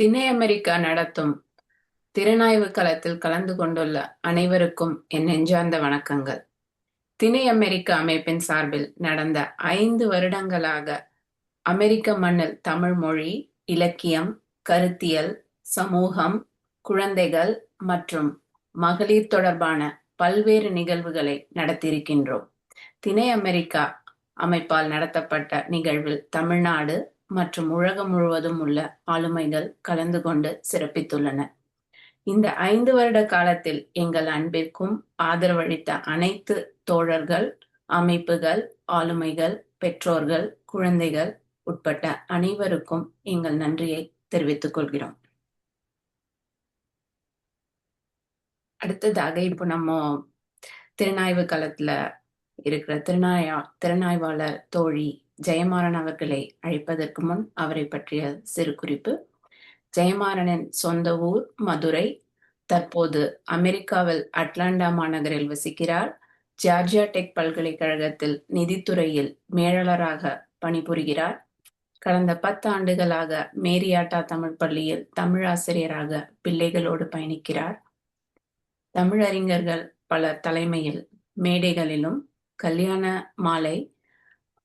திணை அமெரிக்கா நடத்தும் திறனாய்வு களத்தில் கலந்து கொண்டுள்ள அனைவருக்கும் என் நெஞ்சார்ந்த வணக்கங்கள். திணை அமெரிக்கா அமைப்பின் சார்பில் நடந்த ஐந்து வருடங்களாக அமெரிக்க மண்ணில் தமிழ் மொழி இலக்கியம் கருத்தியல் சமூகம் குழந்தைகள் மற்றும் மகளிர் தொடர்பான பல்வேறு நிகழ்வுகளை நடத்தியிருக்கின்றோம். திணை அமெரிக்கா அமைப்பால் நடத்தப்பட்ட நிகழ்வில் தமிழ்நாடு மற்றும் உலகம் முழுவதும் உள்ள ஆளுமைகள் கலந்து கொண்டு சிறப்பித்துள்ளனர் இந்த ஐந்து வருட காலத்தில் எங்கள் அன்பிற்கும் ஆதரவளித்த அனைத்து தோழர்கள் அமைப்புகள் ஆளுமைகள் பெற்றோர்கள் குழந்தைகள் உட்பட்ட அனைவருக்கும் எங்கள் நன்றியை தெரிவித்துக் கொள்கிறோம். அடுத்ததாக இப்போ நம்ம திறனாய்வு காலத்துல இருக்கிற திருநாயா திறனாய்வாளர் தோழி ஜெயமாறன் அவர்களை அழைப்பதற்கு முன் அவரை பற்றிய சிறு குறிப்பு. ஜெயமாறனின் சொந்த ஊர் மதுரை. தற்போது அமெரிக்காவில் அட்லாண்டா மாநகரில் வசிக்கிறார். ஜார்ஜியா டெக் பல்கலைக்கழகத்தில் நிதித்துறையில் மேலாளராக பணிபுரிகிறார். கடந்த பத்து ஆண்டுகளாக மேரியாட்டா தமிழ் பள்ளியில் தமிழ் ஆசிரியராக பிள்ளைகளோடு பயணிக்கிறார். தமிழறிஞர்கள் பல தலைமையில் மேடைகளிலும் கல்யாண மாலை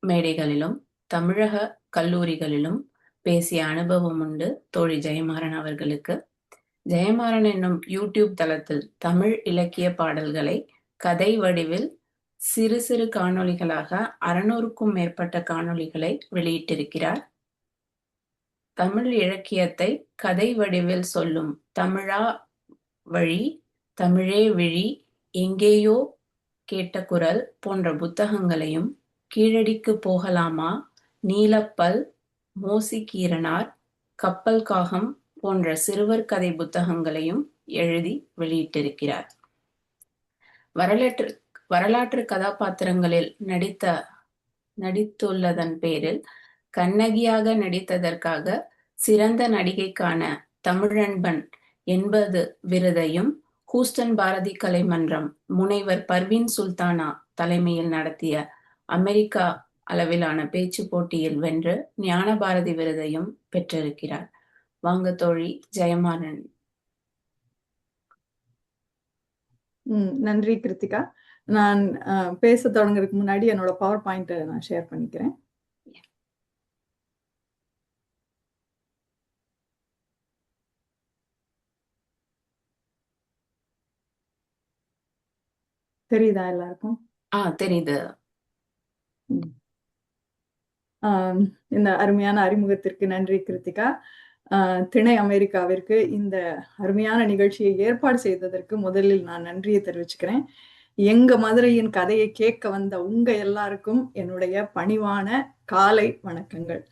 மேடைகளிலும் தமிழக கல்லூரிகளிலும் பேசிய அனுபவம் உண்டு தோழி ஜெயமாறன் அவர்களுக்கு. ஜெயமாறன் என்னும் யூடியூப் தளத்தில் தமிழ் இலக்கிய பாடல்களை கதை வடிவில் சிறு சிறு காணொளிகளாக அறுநூறுக்கும் மேற்பட்ட காணொளிகளை வெளியிட்டிருக்கிறார். தமிழ் இலக்கியத்தை கதை வடிவில் சொல்லும் தமிழா வழி தமிழே விழி எங்கேயோ கேட்ட குரல் போன்ற புத்தகங்களையும் கீழடிக்கு போகலாமா? நீலப்பல் மோசிகீரனார் கப்பல் காகம் போன்ற சிறுவர் கதை புத்தகங்களையும் எழுதி வெளியிட்டிருக்கிறார். வரலாற்று வரலாற்று கதாபாத்திரங்களில் நடித்த நடித்துள்ளதன் பேரில் கண்ணகியாக நடித்ததற்காக சிறந்த நடிகைக்கான தமிழன்பன் என்பது விருதையும் ஹூஸ்டன் பாரதி கலைமன்றம் முனைவர் பர்வீன் சுல்தானா தலைமையில் நடத்திய அமெரிக்கா அளவிலான பேச்சு போட்டியில் வென்று ஞான பாரதி விருதையும் பெற்றிருக்கிறார். வாங்க தோழி ஜெயமாறன். நன்றி கிருத்திகா. நான் பேச தொடங்குறதுக்கு முன்னாடி என்னோட பவர் பாயிண்ட்டை நான் ஷேர் பண்ணிக்கிறேன். தெரியுதா எல்லாருக்கும்? ஆ தெரியுது. இந்த அருமையான அறிமுகத்திற்கு நன்றி கிருத்திகா. திணை அமெரிக்காவிற்கு இந்த அருமையான நிகழ்ச்சியை ஏற்பாடு செய்ததற்கு முதலில் நான் நன்றியை தெரிவிச்சுக்கிறேன். எங்க மதுரையின் கதையை கேட்க வந்த உங்க எல்லாருக்கும் என்னுடைய பணிவான காலை வணக்கங்கள்.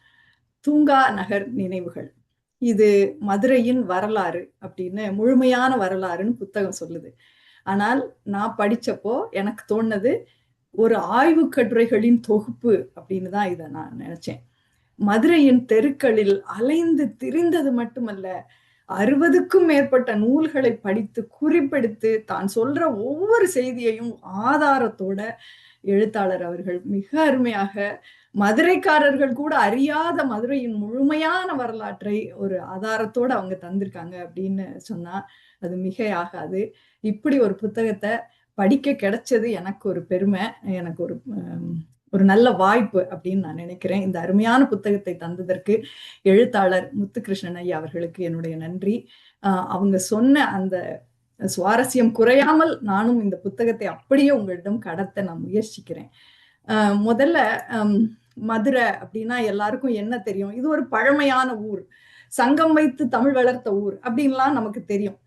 தூங்கா நகர் நினைவுகள். இது மதுரையின் வரலாறு அப்படின்னு முழுமையான வரலாறுன்னு புத்தகம் சொல்லுது. ஆனால் நான் படிச்சப்போ எனக்கு தோணுது ஒரு ஆய்வு கட்டுரைகளின் தொகுப்பு அப்படின்னு தான் இதை நான் நினைச்சேன். மதுரையின் தெருக்களில் அலைந்து திரிந்தது மட்டுமல்ல அறுபதுக்கும் மேற்பட்ட நூல்களை படித்து குறிப்பெடுத்து தான் சொல்ற ஒவ்வொரு செய்தியையும் ஆதாரத்தோட எழுத்தாளர் அவர்கள் மிக அருமையாக மதுரைக்காரர்கள் கூட அறியாத மதுரையின் முழுமையான வரலாற்றை ஒரு ஆதாரத்தோட அவங்க தந்திருக்காங்க அப்படின்னு சொன்னா அது மிகையாகாது. இப்படி ஒரு புத்தகத்தை படிக்க கிடைச்சது எனக்கு ஒரு பெருமை எனக்கு ஒரு ஒரு நல்ல வாய்ப்பு அப்படின்னு நான் நினைக்கிறேன். இந்த அருமையான புத்தகத்தை தந்ததற்கு எழுத்தாளர் முத்துகிருஷ்ணன் ஐயா அவர்களுக்கு என்னுடைய நன்றி. அவங்க சொன்ன அந்த சுவாரஸ்யம் குறையாமல் நானும் இந்த புத்தகத்தை அப்படியே உங்களிடம் கடத்த நான் முயற்சிக்கிறேன். முதல்ல மதுரை அப்படின்னா எல்லாருக்கும் என்ன தெரியும்? இது ஒரு பழமையான ஊர். சங்கம் வைத்து தமிழ் வளர்த்த ஊர் அப்படின்லாம் நமக்கு தெரியும்.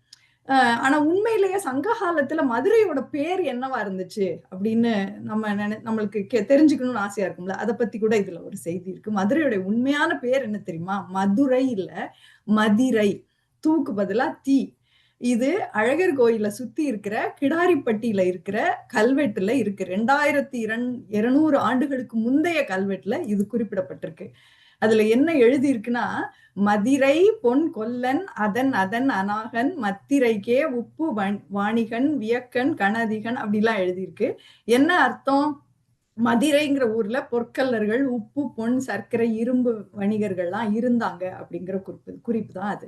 ஆனா உண்மையிலேயே சங்க காலத்துல மதுரையோட பேர் என்னவா இருந்துச்சு அப்படின்னு நம்ம நினை நம்மளுக்கு தெரிஞ்சுக்கணும்னு ஆசையா இருக்கும்ல? அதை பத்தி கூட இதுல ஒரு செய்தி இருக்கு. மதுரையோட உண்மையான பேர் என்ன தெரியுமா? மதுரை இல்ல மதிரை தூக்கு பதிலா தீ. இது அழகர் கோயில சுத்தி இருக்கிற கிடாரிப்பட்டியில இருக்கிற கல்வெட்டுல இருக்கு. ரெண்டாயிரத்தி இரண் இருநூறு ஆண்டுகளுக்கு முந்தைய கல்வெட்டுல இது குறிப்பிடப்பட்டிருக்கு. அதுல என்ன எழுதியிருக்குன்னா மதிரை பொன் கொல்லன் அதன் அதன் அனாகன் மத்திரைக்கே உப்பு வாணிகன் வியக்கன் கணதிகன் அப்படிலாம் எழுதியிருக்கு. என்ன அர்த்தம்? மதிரைங்கிற ஊர்ல பொற்கல்லர்கள் உப்பு பொன் சர்க்கரை இரும்பு வணிகர்கள்லாம் இருந்தாங்க அப்படிங்கிற குறிப்பு குறிப்பு தான் அது.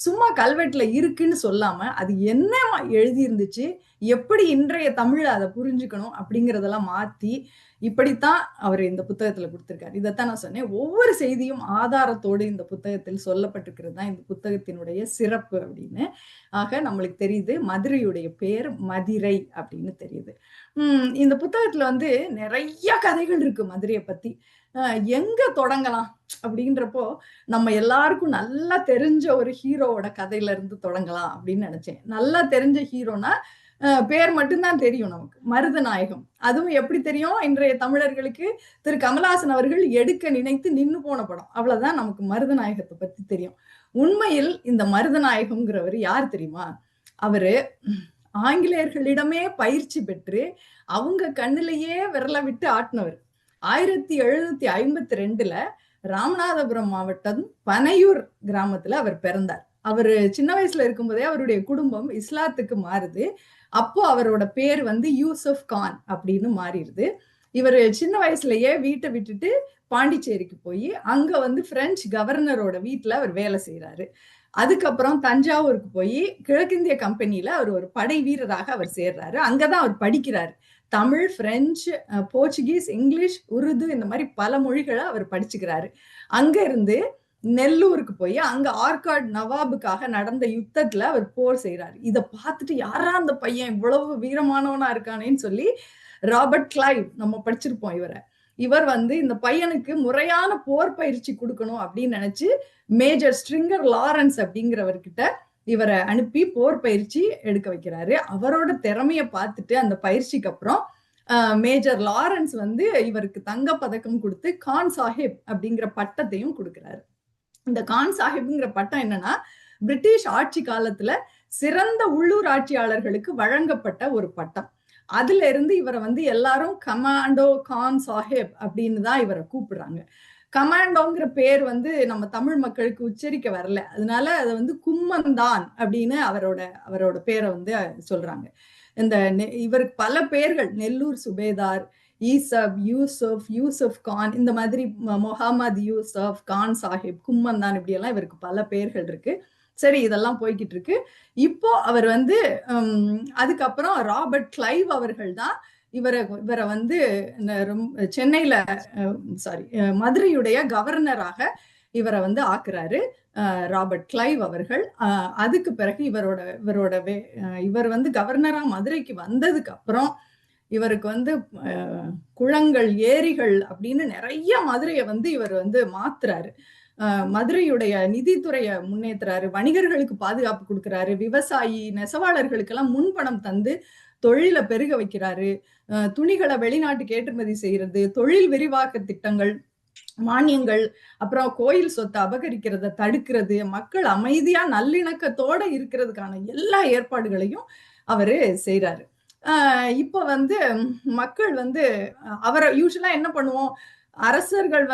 சும்மா கல்வெட்டுல இருக்குன்னு சொல்லாம அது என்ன எழுதி இருந்துச்சு எப்படி இன்றைய தமிழ் அதை புரிஞ்சுக்கணும் அப்படிங்கிறதெல்லாம் மாத்தி இப்படித்தான் அவர் இந்த புத்தகத்துல கொடுத்திருக்காரு. இதைத்தான் நான் சொன்னேன். ஒவ்வொரு செய்தியும் ஆதாரத்தோடு இந்த புத்தகத்தில் சொல்லப்பட்டிருக்கிறது தான் இந்த புத்தகத்தினுடைய சிறப்பு அப்படின்னு. ஆக நம்மளுக்கு தெரியுது மதுரையுடைய பேர் மதிரை அப்படின்னு தெரியுது. உம் இந்த புத்தகத்துல வந்து நிறைய கதைகள் இருக்கு மதுரையை பத்தி. எங்க தொடங்கலாம் அப்படின்றப்போ நம்ம எல்லாருக்கும் நல்லா தெரிஞ்ச ஒரு ஹீரோவோட கதையில இருந்து தொடங்கலாம் அப்படின்னு நினைச்சேன். நல்லா தெரிஞ்ச ஹீரோனா பேர் மட்டும்தான் தெரியும் நமக்கு. மருதநாயகம். அதுவும் எப்படி தெரியும்? இன்றைய தமிழர்களுக்கு திரு. கமலஹாசன் அவர்கள் எடுக்க நினைத்து நின்று போன படம். அவ்வளவுதான் நமக்கு மருதநாயகத்தை பத்தி தெரியும். உண்மையில் இந்த மருதநாயகம்ங்கிறவர் யார் தெரியுமா? அவரு ஆங்கிலேயர்களிடமே பயிற்சி பெற்று அவங்க கண்ணிலேயே விரல விட்டு ஆட்டினவர். ஆயிரத்தி எழுநூத்தி ஐம்பத்தி ரெண்டுல ராமநாதபுரம் மாவட்டம் பனையூர் கிராமத்துல அவர் பிறந்தார். அவர் சின்ன வயசுல இருக்கும்போதே அவருடைய குடும்பம் இஸ்லாத்துக்கு மாறுது. அப்போ அவரோட பேர் வந்து யூசப் கான் அப்படின்னு மாறிடுது. இவர் சின்ன வயசுலயே வீட்டை விட்டுட்டு பாண்டிச்சேரிக்கு போய் அங்க வந்து பிரெஞ்சு கவர்னரோட வீட்டுல அவர் வேலை செய்யறாரு அதுக்கப்புறம் தஞ்சாவூருக்கு போய் கிழக்கிந்திய கம்பெனியில அவர் ஒரு படை வீரராக அவர் சேர்றாரு. அங்கதான் அவர் படிக்கிறாரு. Tamil French Portuguese English Urdu இந்த மாதிரி பல மொழிகளை அவர் படிச்சுக்கிறாரு. அங்க இருந்து நெல்லூருக்கு போய் அங்க ஆர்காட் நவாபுக்காக நடந்த யுத்தத்துல அவர் போர் செய்யறாரு இதை பார்த்துட்டு யாரா அந்த பையன் இவ்வளவு வீரமானவனா இருக்கானேன்னு சொல்லி ராபர்ட் கிளைவ் நம்ம படிச்சிருப்போம் இவரை. இவர் வந்து இந்த பையனுக்கு முறையான போர் பயிற்சி கொடுக்கணும் அப்படின்னு நினைச்சு மேஜர் ஸ்ட்ரிங்கர் லாரன்ஸ் அப்படிங்கிறவர்கிட்ட இவரை அனுப்பி போர் பயிற்சி எடுக்க வைக்கிறாரு. அவரோட திறமைய பார்த்துட்டு அந்த பயிற்சிக்கு அப்புறம் மேஜர் லாரன்ஸ் வந்து இவருக்கு தங்க பதக்கம் கொடுத்து கான் சாஹிப் அப்படிங்கிற பட்டத்தையும் கொடுக்கிறாரு. இந்த கான் சாஹிப்ங்கிற பட்டம் என்னன்னா பிரிட்டிஷ் ஆட்சி காலத்துல சிறந்த உள்ளூர் ஆட்சியாளர்களுக்கு வழங்கப்பட்ட ஒரு பட்டம். அதுல இருந்து இவரை வந்து எல்லாரும் கமாண்டோ கான் சாஹிப் அப்படின்னு தான் இவரை கூப்பிடுறாங்க. கமாண்டோங்கிற பேர் வந்து நம்ம தமிழ் மக்களுக்கு உச்சரிக்க வரல. அதனால அதை வந்து கும்மந்தான் அப்படின்னு அவரோட அவரோட பேரை வந்து சொல்றாங்க. இந்த இவருக்கு பல பேர்கள் நெல்லூர் சுபேதார் ஈசப் யூசப் யூசப் கான் இந்த மாதிரி முகமது யூசப் கான் சாஹிப் கும்மந்தான் இப்படி எல்லாம் இவருக்கு பல பேர்கள் இருக்கு. சரி இதெல்லாம் போய்கிட்டு இருக்கு. இப்போ அவர் வந்து அதுக்கப்புறம் ராபர்ட் கிளைவ் அவர்கள் தான் இவரை இவரை வந்து சென்னையில சாரி மதுரையுடைய கவர்னராக இவரை வந்து ஆக்குறாரு. ராபர்ட் கிளைவ் அவர்கள். அதுக்கு பிறகு இவரோட இவரோட இவர் வந்து கவர்னரா மதுரைக்கு வந்ததுக்கு அப்புறம் இவருக்கு வந்து குளங்கள் ஏரிகள் அப்படின்னு நிறைய மதுரையை வந்து இவர் வந்து மாத்துறாரு. மதுரையுடைய நிதித்துறையை முன்னேற்றுறாரு வணிகர்களுக்கு பாதுகாப்பு கொடுக்குறாரு. விவசாயி நெசவாளர்களுக்கெல்லாம் முன்பணம் தந்து தொழிலை பெருக வைக்கிறாரு. துணிகளை வெளிநாட்டுக்கு ஏற்றுமதி செய்யறது தொழில் விரிவாக்க திட்டங்கள் மானியங்கள் அப்புறம் கோயில் சொத்தை அபகரிக்கிறத தடுக்கிறது மக்கள் அமைதியா நல்லிணக்கத்தோட இருக்கிறதுக்கான எல்லா ஏற்பாடுகளையும் அவரு செய்யறாரு இப்ப வந்து மக்கள் வந்து அவரை யூஸ்வலா என்ன பண்ணுவோம்? அரசர்கள்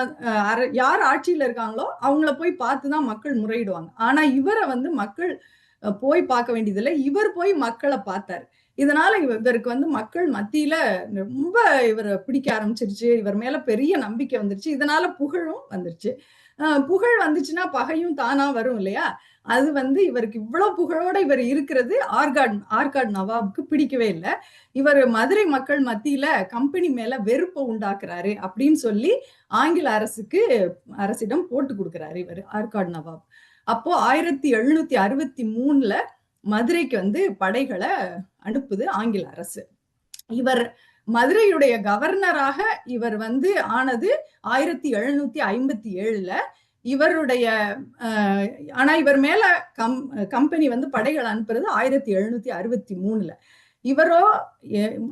யார் ஆட்சியில இருக்காங்களோ அவங்கள போய் பார்த்துதான் மக்கள் முறையிடுவாங்க. ஆனா இவரை வந்து மக்கள் போய் பார்க்க வேண்டியதில்லை. இவர் போய் மக்களை பார்த்தாரு. இதனால இவருக்கு வந்து மக்கள் மத்தியில ரொம்ப இவரை பிடிக்க ஆரம்பிச்சிருச்சு. இவர் மேல பெரிய நம்பிக்கை வந்துருச்சு. இதனால புகழும் வந்துருச்சு. புகழ் வந்துச்சுன்னா பகையும் தானா வரும் இல்லையா? அது வந்து இவருக்கு இவ்வளவு புகழோட இவர் இருக்கிறது ஆர்காட் ஆர்காட் நவாபுக்கு பிடிக்கவே இல்லை. இவர் மதுரை மக்கள் மத்தியில கம்பெனி மேல வெறுப்பை உண்டாக்குறாரு அப்படின்னு சொல்லி ஆங்கில அரசுக்கு அரசிடம் போட்டு கொடுக்குறாரு இவர் ஆர்காட் நவாப். அப்போ ஆயிரத்தி எழுநூத்தி அறுபத்தி மூணுல மதுரைக்கு வந்து படைகளை அனுப்புது ஆங்கில அரசு. இவர் மதுரையுடைய கவர்னராக இவர் வந்து ஆனது ஆயிரத்தி எழுநூத்தி ஐம்பத்தி ஏழுல. இவருடைய ஆனா இவர் மேல கம் கம்பெனி வந்து படைகள் அனுப்புறது ஆயிரத்தி எழுநூத்தி அறுபத்தி மூணுல. இவரோ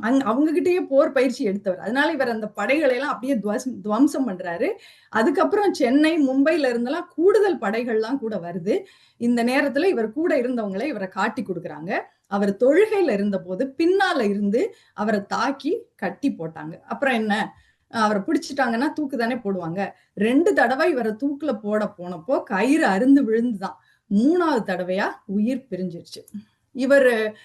அவங்க அவங்ககிட்டயே போர் பயிற்சி எடுத்தவர். அதனால இவர் அந்த படைகளை எல்லாம் அப்படியே துவம்சம் பண்றாரு. அதுக்கப்புறம் சென்னை மும்பைல இருந்தெல்லாம் கூடுதல் படைகள்லாம் கூட வருது. இந்த நேரத்துல இவர் கூட இருந்தவங்களை இவரை காட்டி கொடுக்குறாங்க. அவர் தொழுகையில இருந்த போது பின்னால இருந்து அவரை தாக்கி கட்டி போட்டாங்க. அப்புறம் என்ன? அவரை பிடிச்சிட்டாங்கன்னா தூக்கு தானே போடுவாங்க. ரெண்டு தடவை இவரை தூக்குல போட போனப்போ கயிறு அருந்து விழுந்துதான். மூணாவது தடவையா உயிர் பிரிஞ்சிருச்சு. இவர்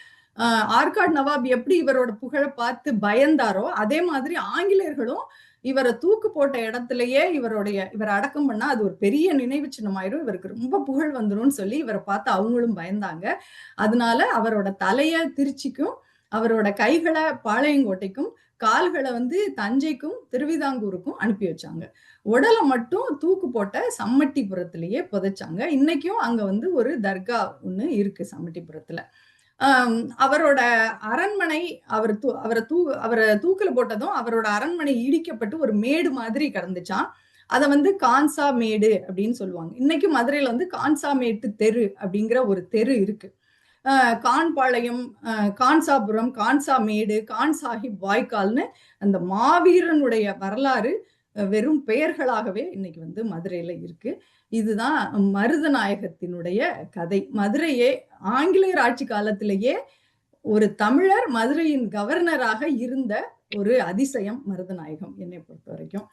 ஆர்காட் நவாப் எப்படி இவரோட புகழை பார்த்து பயந்தாரோ அதே மாதிரி ஆங்கிலேயர்களும் இவரை தூக்கு போட்ட இடத்துலயே இவருடைய இவரை அடக்கம் பண்ணா அது ஒரு பெரிய நினைவு சின்னமாயிரும். இவருக்கு ரொம்ப புகழ் வந்துடும் சொல்லி இவரை பார்த்து அவங்களும் பயந்தாங்க. அதனால அவரோட தலைய திருச்சிக்கும் அவரோட கைகளை பாளையங்கோட்டைக்கும் கால்களை வந்து தஞ்சைக்கும் திருவிதாங்கூருக்கும் அனுப்பி வச்சாங்க. உடலை மட்டும் தூக்கு போட்ட சம்மட்டிபுரத்திலேயே புதைச்சாங்க. இன்னைக்கும் அங்க வந்து ஒரு தர்கா ஒண்ணு இருக்கு சம்மட்டிபுரத்துல. அவரோட அரண்மனை அவர் தூ அவரை தூ அவரை தூக்கில போட்டதும் அவரோட அரண்மனை இடிக்கப்பட்டு ஒரு மேடு மாதிரி கிடந்துச்சான் அதை வந்து கான்சா மேடு அப்படின்னு சொல்லுவாங்க. இன்னைக்கு மதுரையில வந்து கான்சா மேட்டு தெரு அப்படிங்கிற ஒரு தெரு இருக்கு. கான்பாளையம் கான்சாபுரம் கான்சா மேடு கான்சாஹிப் வாய்க்கால்னு அந்த மாவீரனுடைய வரலாறு வெறும் பெயர்களாகவே இன்னைக்கு வந்து மதுரையில இருக்கு. இதுதான் மருதநாயகத்தினுடைய கதை. மதுரையே ஆங்கிலேயர் ஆட்சி காலத்திலேயே ஒரு தமிழர் மதுரையின் கவர்னராக இருந்த ஒரு அதிசயம் மருதநாயகம் என்னை பொறுத்த வரைக்கும்